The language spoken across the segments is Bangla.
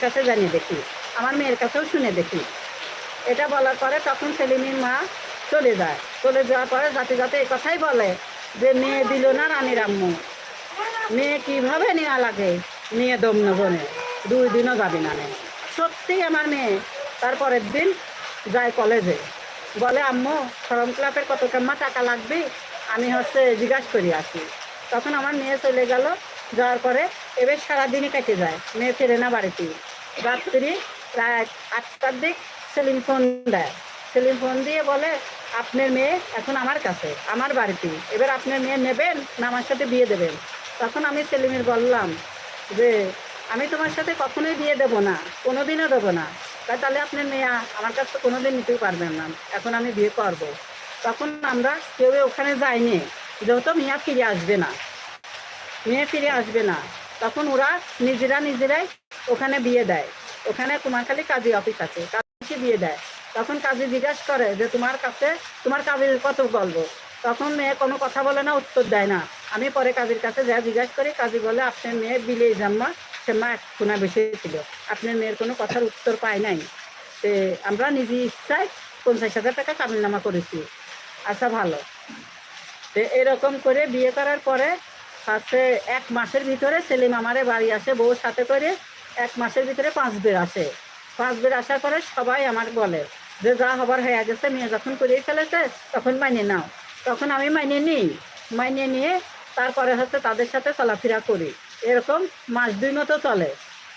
কাছে জানিয়ে দেখি। আমার মেয়ের কাছেও শুনে দেখি। এটা বলার পরে তখন সেলিমের মা চলে যায়। চলে যাওয়ার পরে যাতে যাতে এই কথাই বলে যে, মেয়ে দিল না রানীর আম্মু। মেয়ে কীভাবে নেওয়া লাগে? মেয়ে দম নেবনে দুই দিনও যাবে না নে। সত্যি আমার মেয়ে তারপরের দিন যায় কলেজে। বলে, আম্মু, ফর্ম ক্লাবের কত কেমন টাকা লাগবে? আমি হচ্ছে জিজ্ঞাসা করি আসি তখন আমার মেয়ে চলে গেল। যাওয়ার পরে এবার সারাদিনই কেটে যায়। মেয়ে ফেরে না বাড়িতে রাত্রি প্রায় আটটার দিক সেলিম ফোন দেয়। সেলিম ফোন দিয়ে বলে, আপনার মেয়ে এখন আমার কাছে, আমার বাড়িতে। এবার আপনার মেয়ে নেবেন না আমার সাথে বিয়ে দেবেন? তখন আমি সেলিমের বললাম যে, আমি তোমার সাথে কখনোই বিয়ে দেবো না কোনো দিনও দেবো না। তাহলে আপনার মেয়ে আমার কাছ কাছে কোনোদিন নিতেই পারবেন না। এখন আমি বিয়ে করব। তখন আমরা কেউ ওখানে যাইনি। যেহেতু মিয়া ফিরে আসবে না, মেয়ে ফিরে আসবে না। তখন ওরা নিজেরা নিজেরাই ওখানে বিয়ে দেয়। ওখানে কুমারখালী কাজী অফিস আছে। কাজী বিয়ে দেয়। তখন কাজী জিজ্ঞাসা করে যে, তোমার কাছে, তোমার কাজের কত বলব? তখন মেয়ে কোনো কথা বলে না, উত্তর দেয় না। আমি পরে কাজীর কাছে যা জিজ্ঞাসা করি, কাজী বলে, আপনার মেয়ে বিলেই জাম্মা সে মা এক খুনা বেশি ছিল। আপনার মেয়ের কোনো কথার উত্তর পায় নাই। তে আমরা নিজে ইচ্ছায় পঞ্চাশ হাজার টাকা কাবিলনামা করেছি। আচ্ছা ভালো। তো এরকম করে বিয়ে করার পরে ফার্স্টে এক মাসের ভিতরে সেলিম আমারে বাড়ি আসে বউর সাথে করে এক মাসের ভিতরে পাঁচ বের আসে। পাঁচ বের আসার পরে সবাই আমার বলে যে, যা হবার হয়ে গেছে, মেয়ে যখন করিয়ে ফেলেছে, তখন মাইনে নাও। তখন আমি মাইনে নিই। মাইনে নিয়ে তারপরে হচ্ছে তাদের সাথে চলাফেরা করি। এরকম মাস দুই মতো চলে।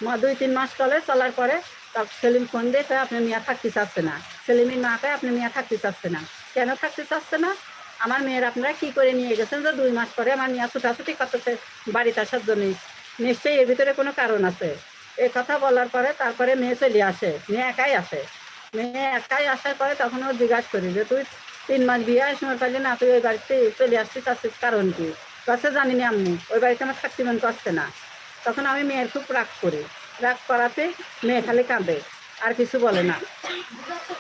মা দুই, তিন মাস চলে। চলার পরে তখন সেলিম ফোন দিয়ে আপনি মিয়া থাকতে চাচ্ছে না। সেলিমের মা কয়, আপনি মিয়া থাকতে চাচ্ছে না। কেন থাকতে চাচ্ছে না? আমার মেয়ের আপনারা কি করে নিয়ে গেছেন যে, দুই মাস পরে আমার মেয়ে ছুটাছুটি করতেছে বাড়িতে আসার জন্য নিশ্চয়ই এর ভিতরে কোনো কারণ আছে। এই কথা বলার পরে তারপরে মেয়ে চলে আসে, মেয়ে একাই আসে। মেয়ে একাই আসার পরে তখন ও জিজ্ঞাসা করি যে, তুই তিন মাস বিয়ে সময় পারলি না তুই ওই বাড়িতে চলে আসছিস আসছিস কারণ কি? কাছে জানি না আম্মু, ওই বাড়িতে আমার থাকতে মন করছে না। তখন আমি মেয়ের খুব রাগ করি। রাগ করাতে মেয়ে খালি কাঁদে, আর কিছু বলে না।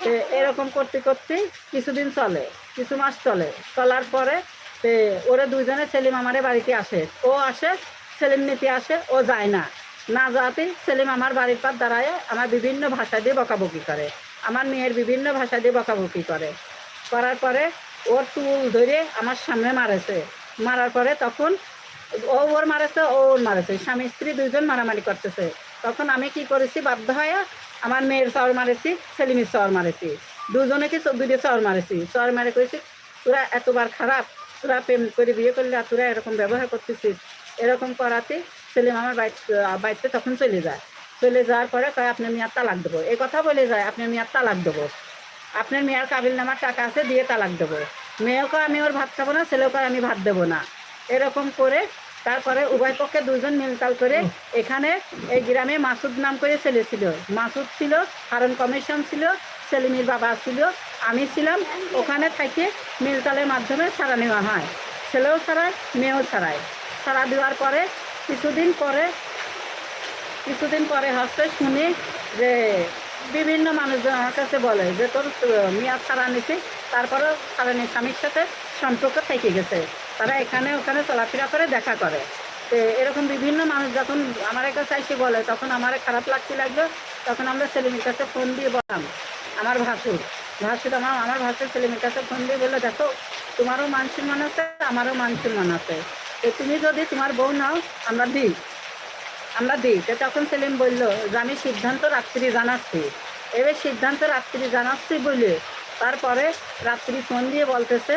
তো এরকম করতে করতে কিছুদিন চলে, কিছু মাস চলে। চলার পরে ওরা দুজনে সেলিম আমারে বাড়িতে আসে। ও আসে, সেলিম নিতে আসে, ও যায় না। না যাতেই সেলিম আমার বাড়ির পার দাঁড়ায়, আমার বিভিন্ন ভাষা দিয়ে বকাবকি করে। আমার মেয়ের বিভিন্ন ভাষা দিয়ে বকাবকি করে। করার পরে ওর চুল ধরে আমার সামনে মারেছে। মারার পরে তখন ও ওর মারেছে, ও ওর মারেছে। স্বামী স্ত্রী দুজন মারামারি করতেছে। তখন আমি কি করেছি, বাধ্য হয়ে আমার মেয়ের চর মারেছি, সেলিমের চর মারেছি। দুজনে দুজনেকে দুটো চর মারেছি। চর মারে করেছি তোরা এতবার খারাপ, তোরা প্রেম করে বিয়ে করলে তোরা এরকম ব্যবহার করতেছিস। এরকম করাতে সেলিম আমার বাড়ি বাড়িতে তখন চলে যায়। চলে যাওয়ার পরে কয়, আপনার মেয়ার তালাক দেবো। এই কথা বলে যায়, আপনার মেয়ার তালাক দেবো। আপনার মেয়ের কাবিল নামার টাকা আছে, দিয়ে তালাক দেবো। মেয়েকে আমি ওর ভাত খাব না ছেলেকে আমি ভাত দেবো না। এরকম করে তারপরে উভয় পক্ষে দুজন মিলতাল করে এখানে এই গ্রামে মাসুদ নাম করে ছেলে ছিল। মাসুদ ছিল, হারন কমিশন ছিল, সেলিমির বাবা ছিল, আমি ছিলাম। ওখানে থেকে মিলতালের মাধ্যমে ছাড়া নেওয়া হয়। ছেলেও ছাড়ায় মেয়েও ছাড়ায় ছাড়া দেওয়ার পরে কিছুদিন পরে কিছুদিন পরে হচ্ছে শুনি যে বিভিন্ন মানুষজন আমার কাছে বলে যে তোর মিয়া ছাড়া নিছি, তারপরেও ছাড়া নিয়ে স্বামীর সাথে সম্পর্ক থেকে গেছে। তারা এখানে ওখানে চলাফেরা করে, দেখা করে। তো এরকম বিভিন্ন মানুষ যখন আমার কাছে এসে বলে, তখন আমার খারাপ লাগতে লাগল, তখন আমরা সেলিমের কাছে ফোন দিয়ে বললাম, আমার ভাসুর ভাসুর আমার আমার ভাসুর সেলিমের কাছে ফোন দিয়ে বলল, দেখো, তোমারও মান সম্মান আছে, আমারও মান সম্মান আছে। তুমি যদি তোমার বউ নাও, আমরা দিই। আমরা দিই। তো তখন সেলিম বলল, যে আমি সিদ্ধান্ত রাত্রি জানাচ্ছি। এবার সিদ্ধান্ত রাত্রি জানাচ্ছি বলে তারপরে রাত্রি ফোন দিয়ে বলতেছে,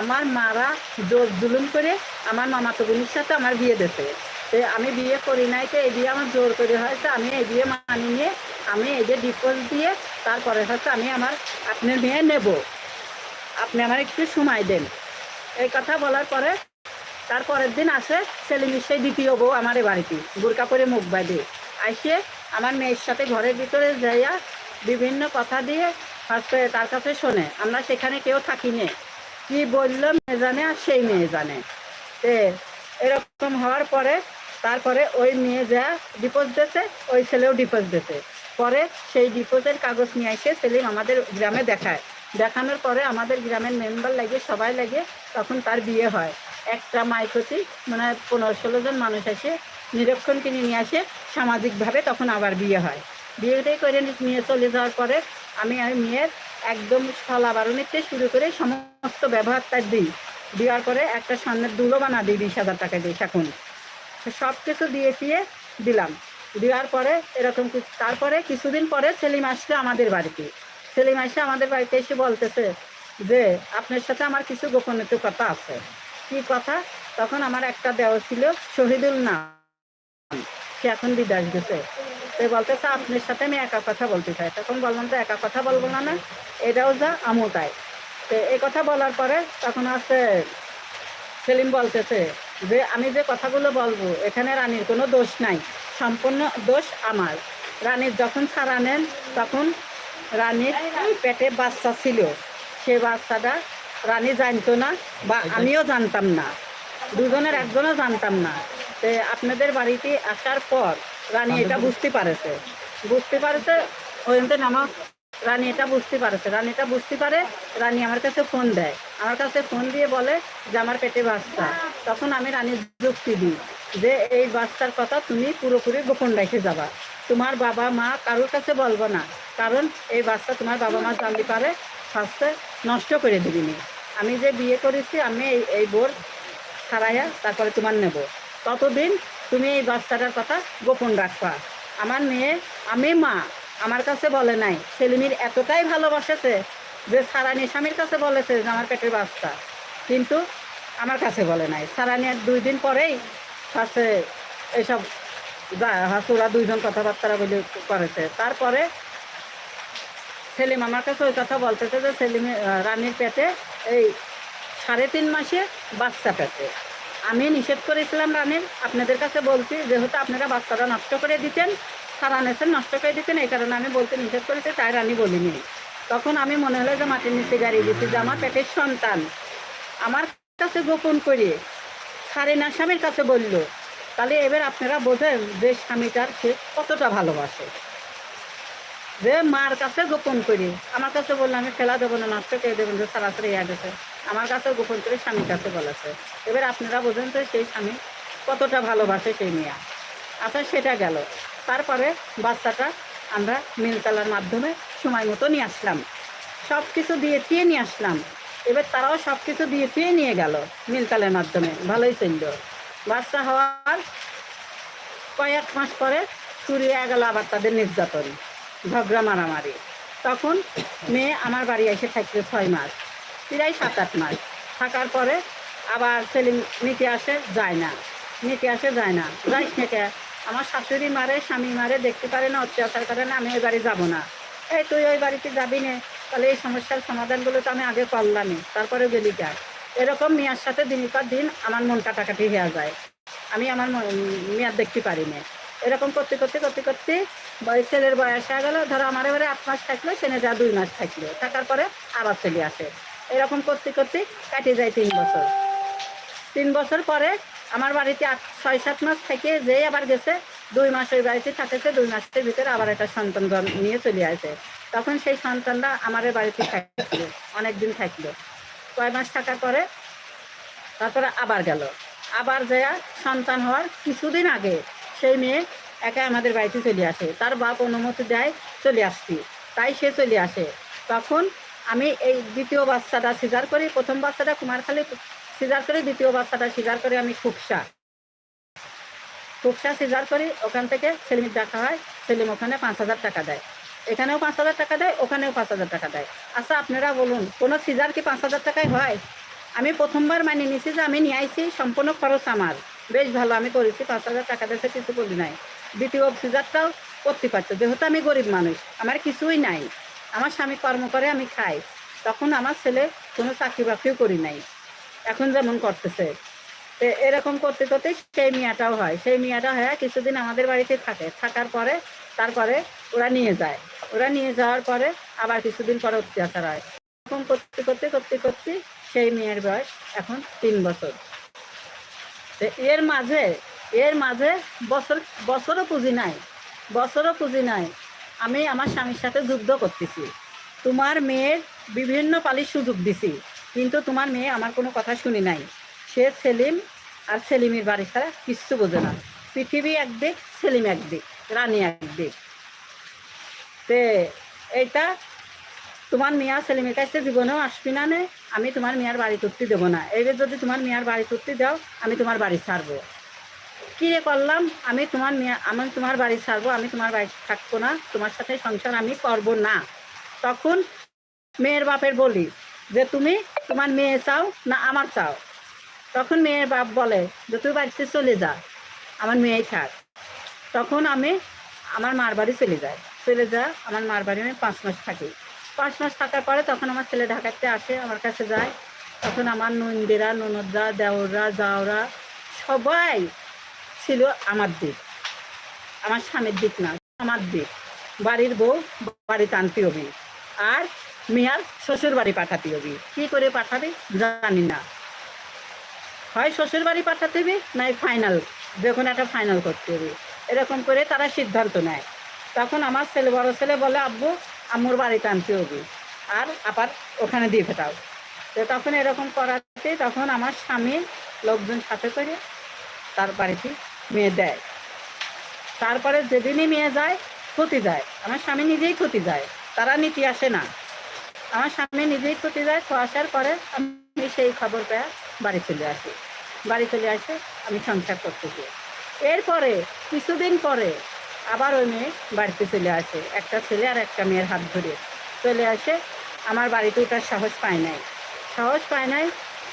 আমার মারা জোর জুলুম করে আমার মামাতো বোনের সাথে আমার বিয়ে দিতে তো আমি বিয়ে করি নাই তো এই বিয়ে আমার জোর করে হয়েছে। আমি এই বিয়ে মানি নিয়ে আমি এই যে ডিপোজিট দিয়ে তারপরে হচ্ছে আমি আমার, আপনার মেয়ে নেব। আপনি আমার একটু সময় দেন। এই কথা বলার পরে তারপরের দিন আসে সেলিমের সেই দ্বিতীয় বউ আমার বাড়িতে। বোরকা করে মুখ বাঁধে। আসে আমার মেয়ের সাথে ঘরের ভিতরে যাইয়া বিভিন্ন কথা দিয়ে ফার্স্টে তার কাছে শোনে, আমরা সেখানে কেউ থাকি নে। কি বলল মেয়ে জানে আর সেই মেয়ে জানে। তে এরকম হওয়ার পরে তারপরে ওই মেয়ে যা ডিপোজ দিয়েছে, ওই ছেলেও ডিপোজ দিয়েছে। পরে সেই ডিপোজের কাগজ নিয়ে এসে সেলিম আমাদের গ্রামে দেখায়। দেখানোর পরে আমাদের গ্রামের মেম্বার লাগে, সবাই লাগে, তখন তার বিয়ে হয়। একটা মাইকতি মানে পনেরো ষোলো জন মানুষ আসে, নিরীক্ষণ কিনে নিয়ে আসে, সামাজিকভাবে তখন আবার বিয়ে হয়। বিয়েটাই করে নিয়ে চলে যাওয়ার পরে আমি আর মেয়ের একদম সলা বারণিতে শুরু করে সমস্ত ব্যবহারটা দিই। দেওয়ার পরে একটা সামনের দুলো বানা দিই বিশ হাজার টাকা দিই এখন। সব কিছু দিয়ে দিয়ে দিলাম। দেওয়ার পরে এরকম কিছু- তারপরে কিছুদিন পরে সেলিম আসছে আমাদের বাড়িতে। সেলিম আসে আমাদের বাড়িতে এসে বলতেছে যে, আপনার সাথে আমার কিছু গোপনীয় কথা আছে। কি কথা, তখন আমার একটা দেওয়া ছিল শহীদুল নাম। সে এখন বিদাস গেছে। তো বলতেছে আপনার সাথে আমি একা কথা বলতে চাই। তখন বললাম তো একা কথা বলব না না। এটাও যা, আমও তাই। তো এই কথা বলার পরে তখন আছে সেলিম বলতেছে যে, আমি যে কথাগুলো বলব, এখানে রানীর কোনো দোষ নাই। সম্পূর্ণ দোষ আমার। রানীর যখন ছাড়া নেন, তখন রানীর পেটে বাচ্চা ছিল। সে বাচ্চাটা রানী জানতো না বা আমিও জানতাম না। দুজনের একজনও জানতাম না। তো আপনাদের বাড়িতে আসার পর রানী এটা বুঝতে পারেছে। বুঝতে পারেছে ওইতে নামক রানী এটা বুঝতে পারেছে। রানী এটা বুঝতে পারে রানী আমার কাছে ফোন দেয়। আমার কাছে ফোন দিয়ে বলে যে আমার পেটে বাচ্চা। তখন আমি রানীর যুক্তি দিই যে এই বাচ্চার কথা তুমি পুরোপুরি গোপন রেখে যাবা। তোমার বাবা মা কারোর কাছে বলব না। কারণ এই বাচ্চা তোমার বাবা মা জানতে পারে ফার্স্টে নষ্ট করে দিবিনি আমি যে বিয়ে করেছি, আমি এই বোর ছাড়াইয়া তারপরে তোমার নেব। ততদিন তুমি এই বাচ্চাটার কথা গোপন রাখবা। আমার মেয়ে, আমি মা, আমার কাছে বলে নাই। সেলিমির এতটাই ভালোবাসেছে যে সারানি স্বামীর কাছে বলেছে যে আমার পেটের বাচ্চা। কিন্তু আমার কাছে বলে নাই। সারানির দুই দিন পরেই কাছে এইসব হাসুরা দুইজন কথাবার্তা বলে করেছে। তারপরে সেলিম আমার কাছে ওই কথা বলতেছে যে সেলিমের আহ, রানীর পেটে এই সাড়ে তিন মাসে বাচ্চা পেটে। আমি নিষেধ করেছিলাম রানীর আপনাদের কাছে বলছি যেহেতু আপনারা বাচ্চাটা নষ্ট করে দিতেন সারা নেছেন নষ্ট করে দিতেন এই কারণে আমি বলতে নিষেধ করেছি তাই রানী বলিনি। তখন আমি মনে হলো যে মাটির নিচে গাড়ি দিচ্ছি যে আমার পেটের সন্তান। আমার কাছে গোপন করে সারে না স্বামীর কাছে বলল। তাহলে এবার আপনারা বোঝেন যে স্বামীটার সে কতটা ভালোবাসে। যে মার কাছে গোপন করি। আমার কাছে বললাম আমি ফেলা দেবো না নষ্ট কে দেবেন যে সরাসরি ইয়া গেছে আমার কাছে গোপন করে স্বামীর কাছে বলেছে এবার আপনারা বোঝেন তো সেই স্বামী কতটা ভালোবাসে সেই মেয়া। আচ্ছা সেটা গেল। তারপরে বাচ্চাটা আমরা মিলতলার মাধ্যমে সময় মতো নিয়ে আসলাম। সব কিছু দিয়ে দিয়ে নিয়ে আসলাম। এবার তারাও সব কিছু দিয়ে দিয়ে নিয়ে গেল মিলতালের মাধ্যমে। ভালোই চলল। বাচ্চা হওয়ার কয়েক মাস পরে শুরু হয়ে গেল আবার তাদের নির্যাতন। ঝগড়া মারামারি। তখন মেয়ে আমার বাড়ি এসে থাকল ছয় মাস, প্রায় সাত আট মাস। থাকার পরে আবার সেলিম নিতে আসে, যায় না। নিতে আসে, যায় না। যাইস না কে? আমার শাশুড়ি মারে, স্বামী মারে, দেখতে পারে না, অত্যাচার করে না, আমি ওই বাড়ি যাব না। এই তুই ওই বাড়িতে যাবি না, তাহলে এই সমস্যার সমাধানগুলো তো আমি আগে করলামই তারপরে গেলি যা। এরকম মেয়ার সাথে দিন পর দিন আমার মন কাটাকাটি হয়ে যায়। আমি আমার ম- মেয়াদ দেখতে পারি না এরকম করতে করতে করতে করতে বয়- ছেলের বয়স হয়ে গেলো। ধরো আমার এবারে আট মাস থাকল, সেনে যা দুই মাস থাকল। থাকার পরে আবার চলে আসে। এরকম করতে করতে কাটে যায় তিন বছর। তিন বছর পরে আমার বাড়িতে আট, ছয়, সাত মাস থেকে যেই আবার গেছে, দুই মাস ওই বাড়িতে থাকেছে, দুই মাসের ভিতরে আবার একটা সন্তান নিয়ে চলে আসে। তখন সেই সন্তানটা আমার বাড়িতে থাকল অনেক দিন থাকল। কয় মাস থাকার পরে তারপরে আবার গেল। আবার যায়া সন্তান হওয়ার কিছুদিন আগে সেই মেয়ে একা আমাদের বাড়িতে চলে আসে। তার বাপ অনুমতি দেয়, চলে আসছি তাই সে চলে আসে। তখন আমি এই দ্বিতীয় বাচ্চাটা সিজার করি, প্রথম বাচ্চাটা কুমারখালী সিজার করি, দ্বিতীয় বাচ্চাটা সিজার করে আমি খুকসা খুকসা সিজার করি ওখান থেকে সেলিমের দেখা হয় সেলিম ওখানে পাঁচ হাজার টাকা দেয়। এখানেও পাঁচ হাজার টাকা দেয়, ওখানেও পাঁচ হাজার টাকা দেয়। আচ্ছা আপনারা বলুন, কোনো সিজার কি পাঁচ হাজার টাকায় হয়? আমি প্রথমবার মানিয়ে নিছি যে আমি নিয়ে আইছি, সম্পূর্ণ খরচ আমার। বেশ ভালো, আমি করেছি, পাঁচ হাজার টাকা দিয়েছে, কিছু বলি নাই। দ্বিতীয় সিজারটাও করতে পারতো, যেহেতু আমি গরিব মানুষ, আমার কিছুই নাই। আমার স্বামী কর্ম করে, আমি খাই। তখন আমার ছেলে কোনো চাকরি বাকরিও করি নাই। এখন যেমন করতেছে। তো এরকম করতে করতে সেই মিয়াটাও হয়। সেই মিয়াটা হয় কিছুদিন আমাদের বাড়িতে থাকে। থাকার পরে, তারপরে ওরা নিয়ে যায়। ওরা নিয়ে যাওয়ার পরে আবার কিছুদিন পরে অত্যাচার হয়। এরকম করতে করতে করতে করতে সেই মেয়ের বয়স এখন তিন বছর। এর মাঝে এর মাঝে বছর, বছরও পুঁজি নাই, বছরও পুঁজি নাই। আমি আমার স্বামীর সাথে যুদ্ধ করতেছি। তোমার মেয়ের বিভিন্ন পালির সুযোগ দিছি, কিন্তু তোমার মেয়ে আমার কোনো কথা শুনি নাই। সে সেলিম আর সেলিমের বাড়ি ছাড়া কিচ্ছু বোঝে না। পৃথিবী একদিক, সেলিম একদিক, রানী একদিক। তে, এইটা তোমার মেয়া সেলিমের কাছে জীবনেও আসবি না নে? আমি তোমার মেয়ার বাড়ি তুলতে দেবো না। এইবার যদি তোমার মেয়ার বাড়ি তুলতে দাও, আমি তোমার বাড়ি ছাড়বো। কী রে করলাম? আমি তোমার মেয়ে আমি তোমার বাড়ি ছাড়বো, আমি তোমার বাড়ি থাকব না, তোমার সাথে সংসার আমি করব না। তখন মেয়ের বাপের বলি যে, তুমি তোমার মেয়ে চাও না আমার চাও? তখন মেয়ের বাপ বলে যে, তুই বাড়িতে চলে যা, আমার মেয়েই থাক। তখন আমি আমার মার বাড়ি চলে যাই। চলে যা, আমার মার বাড়ি আমি পাঁচ মাস থাকি। পাঁচ মাস থাকার পরে তখন আমার ছেলে ঢাকাতে আসে, আমার কাছে যায়। তখন আমার নন্দিরা, ননদরা, দেওররা, যাওরা সবাই ছিল আমার দিক। আমার স্বামীর দিক না, আমার দিক। বাড়ির বউ, বাড়িতে আনতে হবে আর মেয়ার শ্বশুর বাড়ি পাঠাতে হবে কী করে পাঠাবে? জানি না। হয় শ্বশুর বাড়ি পাঠাতে হবে নাই ফাইনাল কোনো একটা ফাইনাল করতে হবে এরকম করে তারা সিদ্ধান্ত নেয়। তখন আমার ছেলে, বড় ছেলে বলে, আব্বু আম্মুর বাড়িতে আনতে হবে। আর আবার ওখানে দিয়ে ফেটাও। তো তখন এরকম করাতে তখন আমার স্বামী লোকজন সাথে করে তার বাড়িতে মেয়ে দেয়। তারপরে যেদিনই মেয়ে যায়, ক্ষতি যায়। আমার স্বামী নিজেই ক্ষতি যায়। তারা নীতি আসে না। আমার স্বামী নিজেই ক্ষতি যায়। আসার পরে আমি সেই খবর পেয়ে বাড়ি চলে আসি। বাড়ি চলে আসে, আমি সংসার করতে করতেছি এরপরে কিছুদিন পরে আবার ওই মেয়ে বাড়িতে চলে আসে। একটা ছেলে আর একটা মেয়ের হাত ধরে চলে আসে। আমার বাড়িতে ওঠার সাহস পায় নাই। সাহস পায় নাই,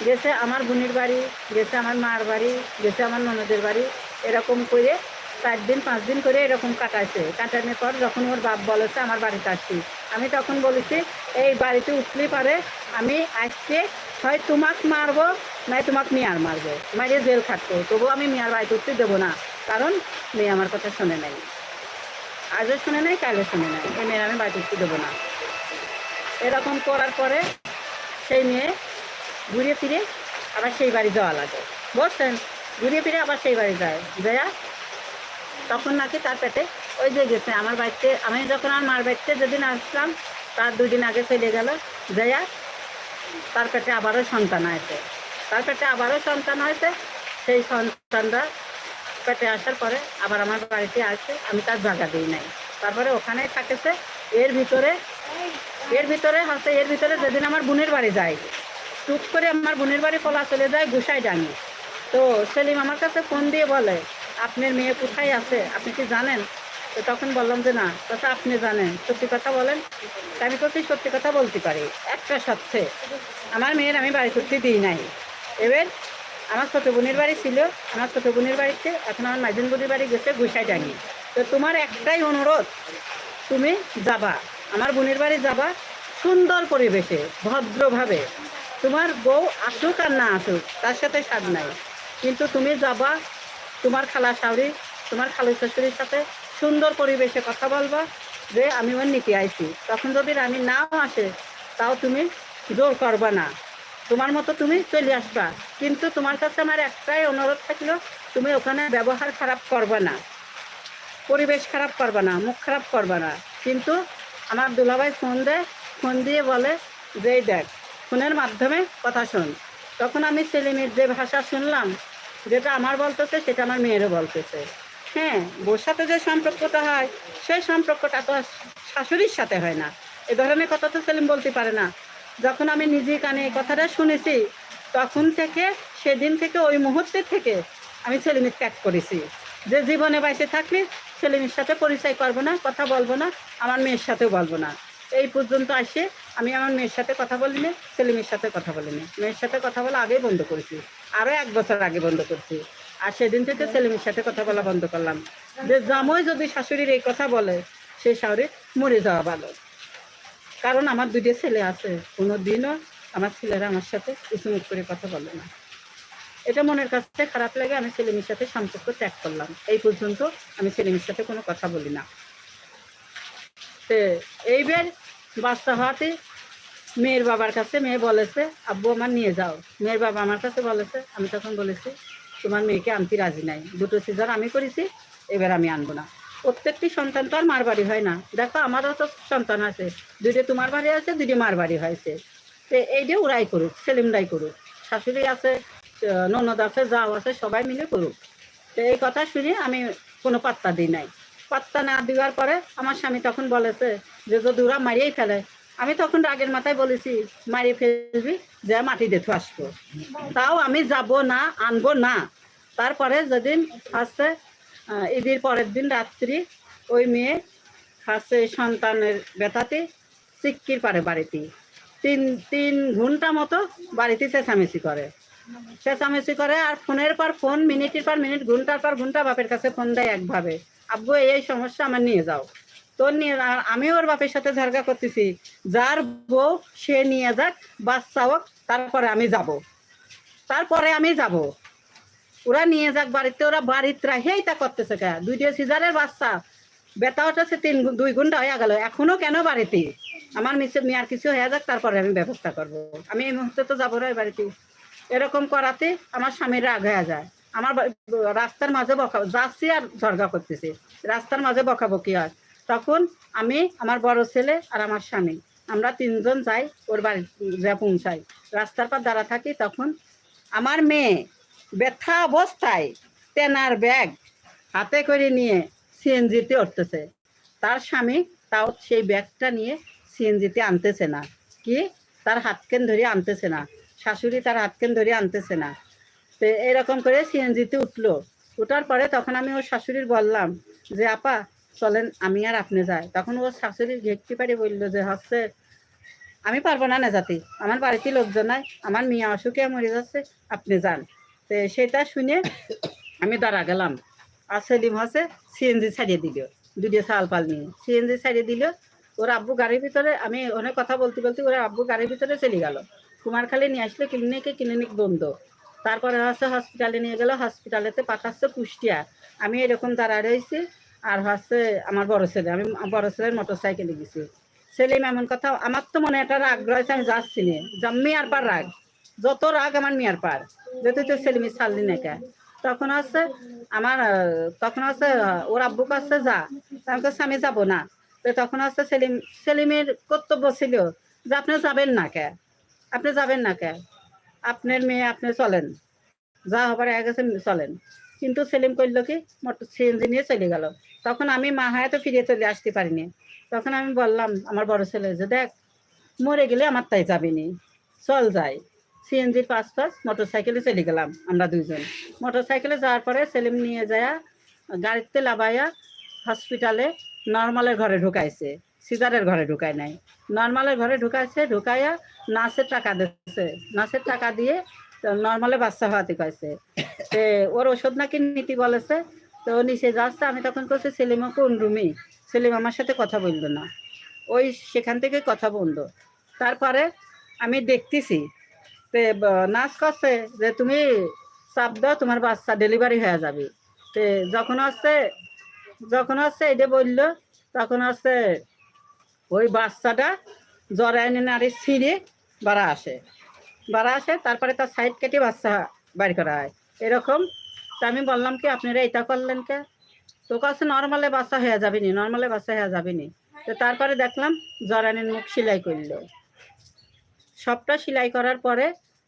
গেছে আমার বোনের বাড়ি, গেছে আমার মার বাড়ি, গেছে আমার ননদের বাড়ি, এরকম করে চার দিন, পাঁচ দিন করে এরকম কাটাইছে। কাটানোর পর যখন ওর বাপ বলেছে, আমার বাড়িতে আসছি আমি তখন বলেছি, এই বাড়িতে উঠলে পারে আমি আজকে হয় তোমাক মারবো নাই তোমাক মেয়ার মারবো। মারিয়ে জেল খাটবো, তবুও আমি মেয়ার বাড়িতে উঠতে দেবো না। কারণ মেয়ে আমার কথা শুনে নাই। আজও শুনে নাই, কালও শুনে নাই। এই মেয়ের আমি বাড়িতে দেবো না। এরকম করার পরে সেই মেয়ে ঘুরে ফিরে আবার সেই বাড়ি যাওয়া লাগে। বুঝছেন? ঘুরে ফিরে আবার সেই বাড়ি যায়। যাইয়া তখন নাকি তার পেটে ওই যে গেছে আমার বাড়িতে। আমি যখন আমার মার বাড়িতে যেদিন আসলাম, তার দুদিন আগে চলে গেল। যাইয়া তার পেটে আবারও সন্তান হয়েছে। তার পেটে আবারও সন্তান হয়েছে। সেই সন্তানরা পেটে আসার পরে আবার আমার বাড়িতে আসে, আমি তার জায়গা দিই নাই। তারপরে ওখানে থাকেছে, এর ভিতরে এর ভিতরে হচ্ছে, এর ভিতরে যেদিন আমার বোনের বাড়ি যায় টুক করে আমার বোনের বাড়ি কলা চলে যায় গুসাই ডাঙি তো সেলিম আমার কাছে ফোন দিয়ে বলে, আপনার মেয়ে কোথায় আছে? আপনি কি জানেন? তো তখন বললাম যে, না কথা আপনি জানেন। সত্যি কথা বলেন আমি করছি সত্যি কথা বলতে পারি, একটা সত্যি। আমার মেয়ের আমি বাড়ি করতে দিই নাই। এবার আমার ছোট বোনের বাড়ি ছিল, আমার ছোট বোনের বাড়িতে এখন আমার মাইজন বোনের বাড়ি গেছে গুসাই ডাঙি তো তোমার একটাই অনুরোধ, তুমি যাবা, আমার বোনের বাড়ি যাবা সুন্দর পরিবেশে, ভদ্রভাবে। তোমার বউ আসুক আর না আসুক, তার সাথে স্বাদ নাই। কিন্তু তুমি যাবা, তোমার খালা শাউরি, তোমার খালু শাশুড়ির সাথে সুন্দর পরিবেশে কথা বলবা যে আমি ওর নিতে আইছি। তখন যদি আমি নাও আসে, তাও তুমি জোর করবা না। তোমার মতো তুমি চলে আসবা। কিন্তু তোমার কাছে আমার একটাই অনুরোধ থাকল, তুমি ওখানে ব্যবহার খারাপ করবে না। পরিবেশ খারাপ করবে না, মুখ খারাপ করবে না। কিন্তু আমার দুলাভাই ফোন দেয়, ফোন দিয়ে বলে যে, এই দেখ, ফোনের মাধ্যমে কথা শোন। তখন আমি ছেলেমেয়ের যে ভাষা শুনলাম, যেটা আমার বলতেছে, সেটা আমার মেয়েরও বলতেছে। হ্যাঁ বোর সাথে যে সম্পর্কটা হয়, সেই সম্পর্কটা তো শাশুড়ির সাথে হয় না। এ ধরনের কথা তো সেলিম বলতে পারে না। যখন আমি নিজে কানে এই কথাটা শুনেছি, তখন থেকে, সেদিন থেকে, ওই মুহূর্তে থেকে আমি সেলিমের ত্যাগ করেছি। যে জীবনে বাইসে থাকলে ছেলেমেয়ের সাথে পরিচয় করব না, কথা বলব না, আমার মেয়ের সাথেও বলব না। এই পর্যন্ত আসে, আমি আমার মেয়ের সাথে কথা বলিনি ছেলেমেয়ের সাথে কথা বলিনি। মেয়ের সাথে কথা বলা আগেই বন্ধ করেছি। আরও এক বছর আগে বন্ধ করছি। আর সেদিন থেকে ছেলেমেয়ের সাথে কথা বলা বন্ধ করলাম। যে জামই যদি শাশুড়ির এই কথা বলে সেই শাশুড়ি মরে যাওয়া ভালো। কারণ আমার দুইটা ছেলে আছে। কোনো দিনও আমার ছেলেরা আমার সাথে উঁচুমুখ করে কথা বলে না। এটা মনের কাছে খারাপ লাগে, আমি ছেলেমেয়ের সাথে সম্পর্ক ত্যাগ করলাম। এই পর্যন্ত আমি ছেলেমেয়ের সাথে কোনো কথা বলি না। তো এইবার বাচ্চা হওয়াতে মেয়ের বাবার কাছে মেয়ে বলেছে, আব্বু আমার নিয়ে যাও। মেয়ের বাবা আমার কাছে বলেছে, আমি তখন বলেছি, তোমার মেয়েকে আনতে রাজি নাই। দুটো সিজার আমি করেছি, এবার আমি আনব না। প্রত্যেকটি সন্তান তো আর মার বাড়ি হয় না। দেখো, আমারও তো সন্তান আছে। দুইটা তোমার বাড়ি আছে, দুইটা মার বাড়ি হয়েছে। তো এইটা ওরাই করুক, সেলিমরাই করুক। শাশুড়ি আছে ননদ আছে, যাও আছে, সবাই মিলে করুক। তো এই কথা শুনে আমি কোনো পাত্তা দিই নাই। পাত্তা না দেওয়ার পরে আমার স্বামী তখন বলেছে যে যদি ওরা মারিয়েই ফেলে। আমি তখন রাগের মাথায় বলেছি, মারিয়ে ফেলবি, যে মাটি দেখে আসব। তাও আমি যাব না, আনব না। তারপরে যেদিন আসছে ঈদের পরের দিন রাত্রি ওই মেয়ে হাসে সন্তানের ব্যথাতে সিক্কির পারে বাড়িতে তিন তিন ঘণ্টা মতো বাড়িতে চেঁচামেচি করে। চেঁচামেচি করে আর ফোনের পর ফোন, মিনিটের পর মিনিট, ঘণ্টার পর ঘণ্টা বাপের কাছে ফোন দেয় একভাবে। আব্বু, এই সমস্যা আমার নিয়ে যাও। তোর নিয়ে আমি ওর বাপের সাথে ঝাড়গা করতেছি। যার বউ, সে নিয়ে যাক, বাচ্চা হোক, তারপরে আমি যাব। তারপরে আমি যাব। ওরা নিয়ে যাক বাড়িতে, ওরা বাড়িতে রাখেই তা করতেছে কে? দুইটা সিজারের বাচ্চা। বেতা ওঠাছে তিন দুই ঘণ্টা হয়ে গেল। এখনও কেন বাড়িতে? আমার মিসে মেয়ার কিছু হয়ে যাক, তারপরে আমি ব্যবস্থা করব। আমি এই মুহূর্তে তো যাব না বাড়িতে। এরকম করাতে আমার স্বামীর রাগ হয়ে যায়। আমার রাস্তার মাঝে বকা যাচ্ছি আর ঝরগা করতেছি। রাস্তার মাঝে বকাবকি হয়। তখন আমি, আমার বড় ছেলে আর আমার স্বামী, আমরা তিনজন যাই ওর বাড়ি যা পৌঁছাই। রাস্তার পর দাঁড়া থাকি, তখন আমার মেয়ে ব্যথা অবস্থায় তেনার ব্যাগ হাতে করে নিয়ে সিএনজিতে উঠতেছে। তার স্বামী তাও সেই ব্যাগটা নিয়ে সিএনজিতে আনতেছে না। কি? তার হাতকেন ধরে আনতেছে না। শাশুড়ি তার হাতকেন ধরে আনতেছে না। তো এরকম করে সিএনজিতে উঠল। ওঠার পরে তখন আমি ওর শাশুড়ির বললাম যে, আপা, চলেন, আমি আর আপনি যাই। তখন ওর শাশুড়ির ঘেটটি পাড়ি বলল যে, হচ্ছে, আমি পারব না না যাতে। আমার বাড়িতে লোকজন নাই, আমার মেয়ে অসুখে মরে যাচ্ছে, আপনি যান। তো সেটা শুনে আমি দাঁড়া গেলাম। আর সেলিম হচ্ছে সিএনজি ছাড়িয়ে দিল দুটো সাল পাল নিয়ে। সিএনজি ছাড়িয়ে দিল, ওর আব্বু গাড়ির ভিতরে, আমি অনেক কথা বলতে বলতে ওর আব্বু গাড়ির ভিতরে চলে গেল। কুমারখালি নিয়ে আসলে ক্লিনিকে ক্লিনিক বন্ধ। তারপরে হচ্ছে হসপিটালে নিয়ে গেল হসপিটালেতে পাঠাচ্ছে কুষ্টিয়া। আমি এরকম দাঁড়া রয়েছি, আর হচ্ছে আমার বড় ছেলে, আমি বড় ছেলের মোটর সাইকেলে গেছি। সেলিম এমন কথা, আমার তো মনে একটা রাগ রয়েছে, আমি যাচ্ছি নে। মেয়ার পার রাগ। যত রাগ আমার মেয়ার পার। যেহেতু তো সেলিমের সাললি নাকা তখন হচ্ছে আমার তখন আহ, ওর আব্বু কাছে যা। আমি কাছে আমি যাব না। তো তখন হচ্ছে সেলিম সেলিমের কর্তব্য ছিল যে আপনি যাবেন না কে? আপনি যাবেন না কে? আপনার মেয়ে আপনি চলেন। যা হবার আগে গেছে চলেন। কিন্তু সেলিম করল কি মোটর সিএনজি নিয়ে চলে গেল। তখন আমি মা হায়াতে ফিরে চলে আসতে পারিনি। তখন আমি বললাম আমার বড় ছেলে যে দেখ মরে গেলে আমার তাই যাবিনি চল যাই। সিএনজির পাঁচ পাঁচ মোটর সাইকেলে চলে গেলাম আমরা দুইজন। মোটর সাইকেলে যাওয়ার পরে সেলিম নিয়ে যায় গাড়িতে লাভাইয়া হসপিটালে নর্মালের ঘরে ঢুকাইছে সিজারের ঘরে ঢুকায় নাই। নর্মালের ঘরে ঢুকাইছে, ঢুকাইয়া নার্সের টাকা দিচ্ছে নার্সের টাকা দিয়ে নর্মালে বাচ্চা হওয়াতে কয়েছে তে ওর ওষুধ নাকি নীতি বলেছে? তো নিচে যাচ্ছে, আমি তখন করছি সেলিমা কোন রুমে? সেলিম আমার সাথে কথা বলল না। ওই সেখান থেকে কথা বন্ধ তারপরে আমি দেখতেছি তে নার্স করছে, যে তুমি চাপ দাও, তোমার বাচ্চা ডেলিভারি হয়ে যাবে। তে, যখন আসছে যখন আসছে এটা বলল, তখন আসছে, ওই বাচ্চাটা জরায়নি নারী ছিঁড়ে বাড়া আসে। বাড়া আসে, তারপরে তার সাইড কেটে বাচ্চা বাইর করা হয়। এরকম, তা আমি বললাম কি, আপনারা এটা করলেন কে? তো কাছে নর্মালে বাচ্চা হয়ে যাবে নি নর্মালে বাচ্চা হয়ে যাবে নি তো তারপরে দেখলাম জরানির মুখ সেলাই করল। সবটা সেলাই করার পরে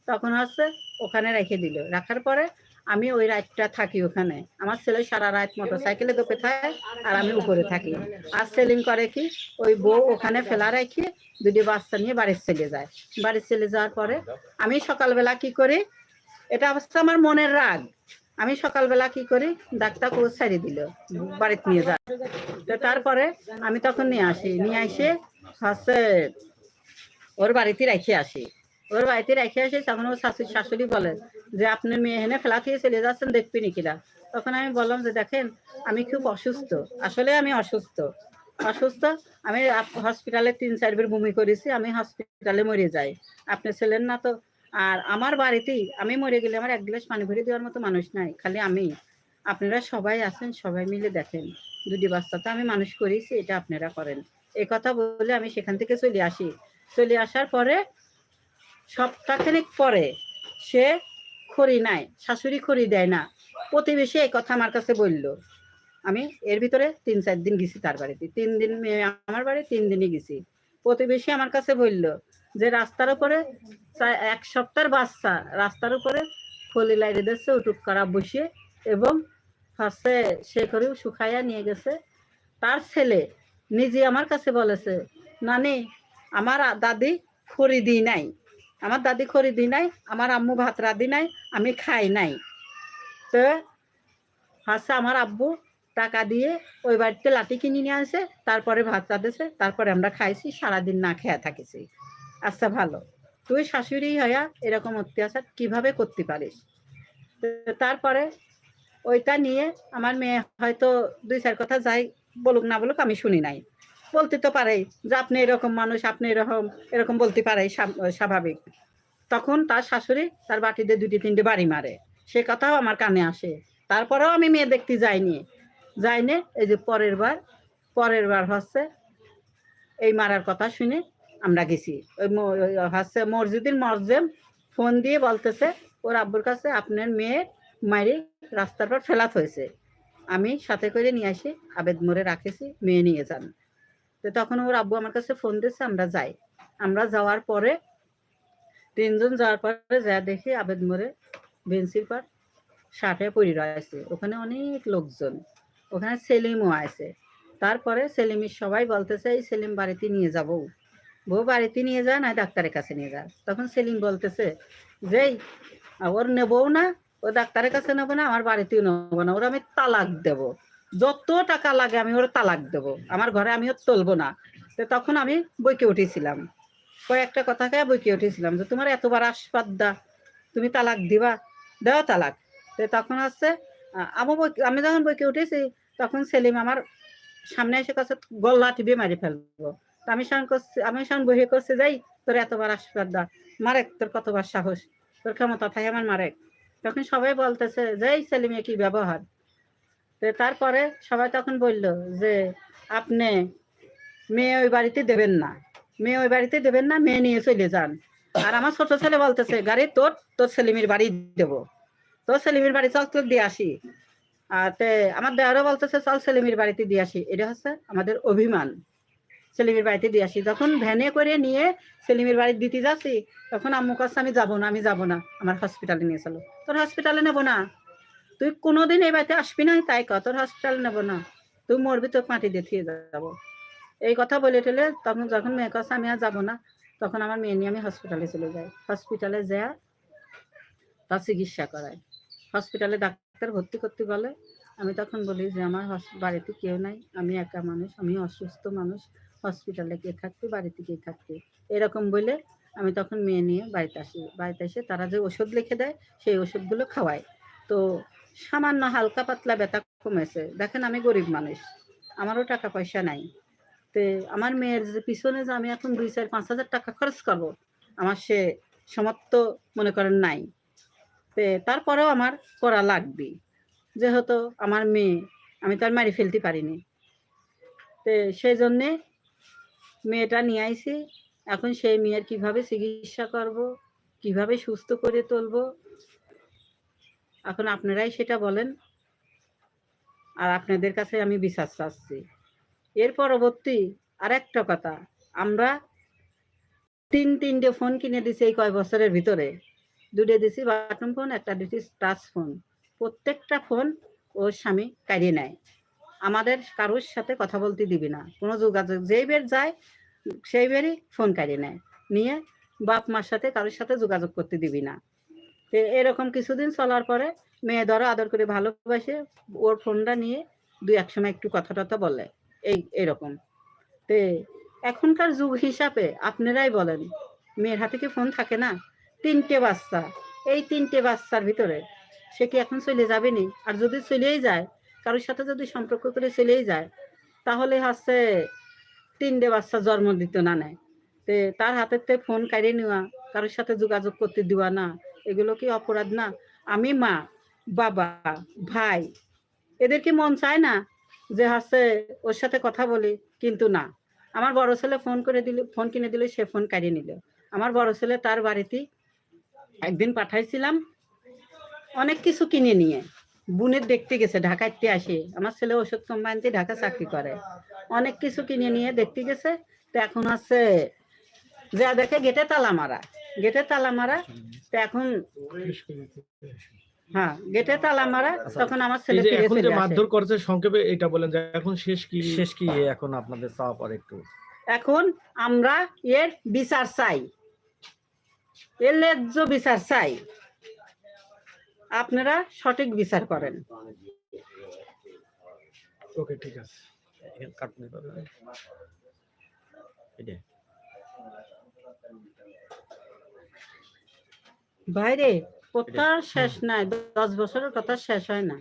তখন হচ্ছে ওখানে রেখে দিল। রাখার পরে আমি ওই রাতটা থাকি ওখানে। আমার ছেলে সারা রাত মোটর সাইকেলে দোপে থাকে আর আমি উপরে থাকি। আর সেলিং করে কি? ওই বউ ওখানে ফেলা রেখে দুটি বাচ্চা নিয়ে বাড়ির চলে যায়। বাড়ির চলে যাওয়ার পরে আমি সকালবেলা কি করি? এটা অবস্থা আমার মনের রাগ। আমি সকালবেলা কি করি? ডাক্তার কোচ ছাড়িয়ে দিল, বাড়িতে নিয়ে যায়। তো তারপরে আমি তখন নিয়ে আসি। নিয়ে এসে হচ্ছে ওর বাড়িতে রেখে আসি। ওর বাড়িতে রেখে আসি, তখন ওর শাশুড়ি শাশুড়ি বলেন যে আপনার মেয়ে এখানে ফেলা থেকে চলে যাচ্ছেন, দেখবি কিনা তখন আমি বললাম যে, দেখেন, আমি খুব অসুস্থ। আসলে আমি অসুস্থ। অসুস্থ, আমি হসপিটালে তিন চারবার বমি করেছি, আমি হসপিটালে মরে যাই। আপনি ছিলেন না তো। আর আমার বাড়িতেই আমি মরে গেলে আমার এক গ্লাস পানি ভরে দেওয়ার মতো মানুষ নাই, খালি আমি। আপনারা সবাই আছেন, সবাই মিলে দেখেন। দুটি বাচ্চা তো আমি মানুষ করেছি, এটা আপনারা করেন। এই কথা বলে আমি সেখান থেকে চলে আসি। চলে আসার পরে সপ্তাহখানেক পরে সে খড়ি নাই, শাশুড়ি খড়ি দেয় না। প্রতিবেশী এই কথা আমার কাছে বলল। আমি এর ভিতরে তিন, চার দিন গেছি তার বাড়িতে। তিন দিন আমার বাড়ি তিন দিনই গেছি। প্রতিবেশী আমার কাছে বলল যে রাস্তার উপরে এক সপ্তাহের বাচ্চা, রাস্তার উপরে খলি লাইটে দিচ্ছে উটুক করা বসিয়ে এবং ফার্স্টে সে করেও শুকাইয়া নিয়ে গেছে। তার ছেলে নিজে আমার কাছে বলেছে, নানি আমার দাদি খড়ি দিই নাই। আমার দাদি খড়ি দিই নাই, আমার আম্মু ভাত রাঁধি নাই, আমি খাই নাই। তো হচ্ছে আমার আব্বু টাকা দিয়ে ওই বাড়িতে লাঠি কিনে নিয়ে আসে, তারপরে ভাত রাঁধেছে, তারপরে আমরা খাইছি, সারাদিন না খেয়ে থাকিছি। আচ্ছা ভালো। তুই শাশুড়ি হইয়া এরকম অত্যাচার কীভাবে করতে পারিস? তারপরে ওইটা নিয়ে আমার মেয়ে হয়তো দুই চার কথা যাই বলুক না বলুক আমি শুনি নাই। বলতে তো পারেই যে আপনি এরকম মানুষ, আপনি এরকম এরকম বলতে পারে স্বাভাবিক। তখন তার শাশুড়ি তার বাটিতে দুটি, তিনটে বাড়ি মারে। সে কথাও আমার কানে আসে। তারপরেও আমি মেয়ে দেখতে যাইনি। যাইনি এই যে পরের বার পরের বার হচ্ছে এই মারার কথা শুনে আমরা গেছি। ওই হচ্ছে মসজিদের মসজেম ফোন দিয়ে বলতেছে, ওর আব্বুর কাছে আপনার মেয়ের মারি রাস্তার পর ফেলাত হয়েছে। আমি সাথে করে নিয়ে আসি, আবেদ মোড়ে রাখেছি, মেয়ে নিয়ে যান। তো তখন ওর আব্বু আমার কাছে ফোন দিচ্ছে আমরা যাই। আমরা যাওয়ার পরে তিনজন যাওয়ার পরে যা দেখি আবেদ মোড়ে বেঞ্চির পর ষাটে পরি রয়েছে। ওখানে অনেক লোকজন। ওখানে সেলিমও আছে। তারপরে সেলিমের সবাই বলতেছে, এই সেলিম বাড়িতে নিয়ে যাব বউ। বাড়িতে নিয়ে যা না ডাক্তারের কাছে নিয়ে যা তখন সেলিম বলতেছে, যেই, ওর নেবও না, ও ডাক্তারের কাছে নেব না, আমার বাড়িতেও নেব না, ওর আমি তালাক দেব। যত টাকা লাগে আমি ওর তালাক দেব। আমার ঘরে আমি ওর তুলবো না। তো তখন আমি বইকে উঠেছিলাম। কয়েকটা কথা কে বইকে উঠেছিলাম যে, তোমার এতবার আসপাদ্দা তুমি তালাক দিবা? দেওয়া তালাক। তো তখন হচ্ছে আমি বই আমি যখন বইকে উঠেছি, তখন সেলিম আমার সামনে এসে কাছে গল্লা টিপে মারি ফেলব। তো আমি সঙ্গে করছি, আমি সঙ্গে বহিয়ে করছি, যাই, তোর এতবার আসপাদ্দা মারেক, তোর কতবার সাহস। তোর ক্ষমতা থাকে আমার মারেক। তখন সবাই বলতেছে যে এই সেলিমে কি ব্যবহার? তারপরে সবাই তখন বলল যে, আপনি মেয়ে ওই বাড়িতে দেবেন না। মেয়ে ওই বাড়িতে দেবেন না, মেয়ে নিয়ে চলে যান। আর আমার ছোট ছেলে বলতেছে, গাড়ি তোর তোর সেলিমের বাড়ি দেবো। তোর সেলিমের বাড়ি চল, তোর দিয়ে আসি। আর তে আমার দেওয়ারও বলতেছে, চল সেলিমের বাড়িতে দিয়ে আসি। এটা হচ্ছে আমাদের অভিমান। সেলিমের বাড়িতে দিয়ে আসি। যখন ভ্যানে করে নিয়ে সেলিমের বাড়ি দিতে যাচ্ছি, তখন আম্মু কাছে আমি যাব না, আমি যাব না। আমার হসপিটালে নিয়ে চলো। তোর হসপিটালে নেব না? তুই কোনোদিন এই বাড়িতে আসবি না তাই ক তোর হসপিটালে নেব না। তুই মরবি তোকে মাটি দিয়ে যাব। এই কথা বলে টেলে তখন যখন মেয়ে কাছে আমি আর যাব না। তখন আমার মেয়ে নিয়ে আমি হসপিটালে চলে যাই। হসপিটালে যা তার চিকিৎসা করায়। হসপিটালে ডাক্তার ভর্তি করতে বলে। আমি তখন বলি যে, আমার বাড়িতে কেউ নাই। আমি একা মানুষ, আমি অসুস্থ মানুষ। হসপিটালে কে থাকতে বাড়িতে কে থাকতে এরকম বলে আমি তখন মেয়ে নিয়ে বাড়িতে আসি। বাড়িতে এসে তারা যে ওষুধ লিখে দেয়, সেই ওষুধগুলো খাওয়ায়। তো সামান্য হালকা পাতলা ব্যথা কমেছে। দেখেন আমি গরিব মানুষ, আমারও টাকা পয়সা নাই। তে আমার মেয়ের যে পিছনে যে আমি এখন দুই চার পাঁচ হাজার টাকা খরচ করব, আমার সে সমর্থ মনে করেন নাই। তে তারপরেও আমার করা লাগবে। যেহেতু আমার মেয়ে, আমি তার মারি ফেলতে পারিনি। তে সেই জন্যে মেয়েটা নিয়ে আইছি। এখন সেই মেয়ের কীভাবে চিকিৎসা করব, কীভাবে সুস্থ করে তুলব এখন আপনারাই সেটা বলেন। আর আপনাদের কাছে আমি বিশ্বাস চাচ্ছি। এর পরবর্তী আর একটা কথা, আমরা তিন তিনটে ফোন কিনে দিছি এই কয় বছরের ভিতরে। দুটো দিছি বাটন ফোন, একটা দিছি টাচ ফোন। প্রত্যেকটা ফোন ওর স্বামী কাড়িয়ে নেয়। আমাদের কারোর সাথে কথা বলতে দিবি না। কোনো যোগাযোগ, যেই বের যায়, সেই বেরই ফোন কাড়িয়ে নেয়। নিয়ে বাপ মার সাথে, কারোর সাথে যোগাযোগ করতে দিবি না। তো এরকম কিছুদিন চলার পরে মেয়ে ধরো আদর করে ভালোবাসে, ওর ফোনটা নিয়ে দুই এক সময় একটু কথা টথা বলে, এই, এরকম। তে, এখনকার যুগ হিসাবে আপনারাই বলেন, মেয়ের হাতে কি ফোন থাকে না? তিনটে বাচ্চা, এই তিনটে বাচ্চার ভিতরে সে কি এখন চলে যাবে নি? আর যদি চলেই যায়, কারোর সাথে যদি সম্পর্ক করে চলেই যায়, তাহলে হচ্ছে তিনটে বাচ্চা জন্ম দিত না নেয় তে, তার হাতের তে ফোন কাড়িয়ে নেওয়া, কারোর সাথে যোগাযোগ করতে দেওয়া না এগুলো কি অপরাধ? না। আমি মা, বাবা, ভাই, এদের কি মন চায় না যে হচ্ছে ওর সাথে কথা বলি? কিন্তু না। আমার বড় ছেলে ফোন করে দিল, ফোন কিনে দিলে সে ফোন কাড়িয়ে নিল। আমার বড় ছেলে তার বাড়িতে একদিন পাঠাইছিলাম, অনেক কিছু কিনে নিয়ে। বোনের দেখতে গেছে, ঢাকাইতে আসে। আমার ছেলে ওষুধ কোম্পানিতে ঢাকা চাকরি করে। অনেক কিছু কিনে নিয়ে দেখতে গেছে। তো এখন হচ্ছে, যা দেখে গেটে তালা মারা। গেটে তালা মারা তো এখন হ্যাঁ গেটে তালা মারা আচ্ছা, তখন আমার ছেলে ফিরে এখন যে মারধর করছে সংক্ষেপে এটা বলেন যে এখন শেষ কি শেষ কি এখন আপনাদের চাওয়া পরে একটু? এখন আমরা এর বিচার চাই। এর ন্যায্য বিচার চাই। আপনারা সঠিক বিচার করেন। ওকে ঠিক আছে। এখানে কাটুন এভাবে। এই যে, বাইরে কথা শেষ নাই দশ বছরের কথা শেষ হয় না।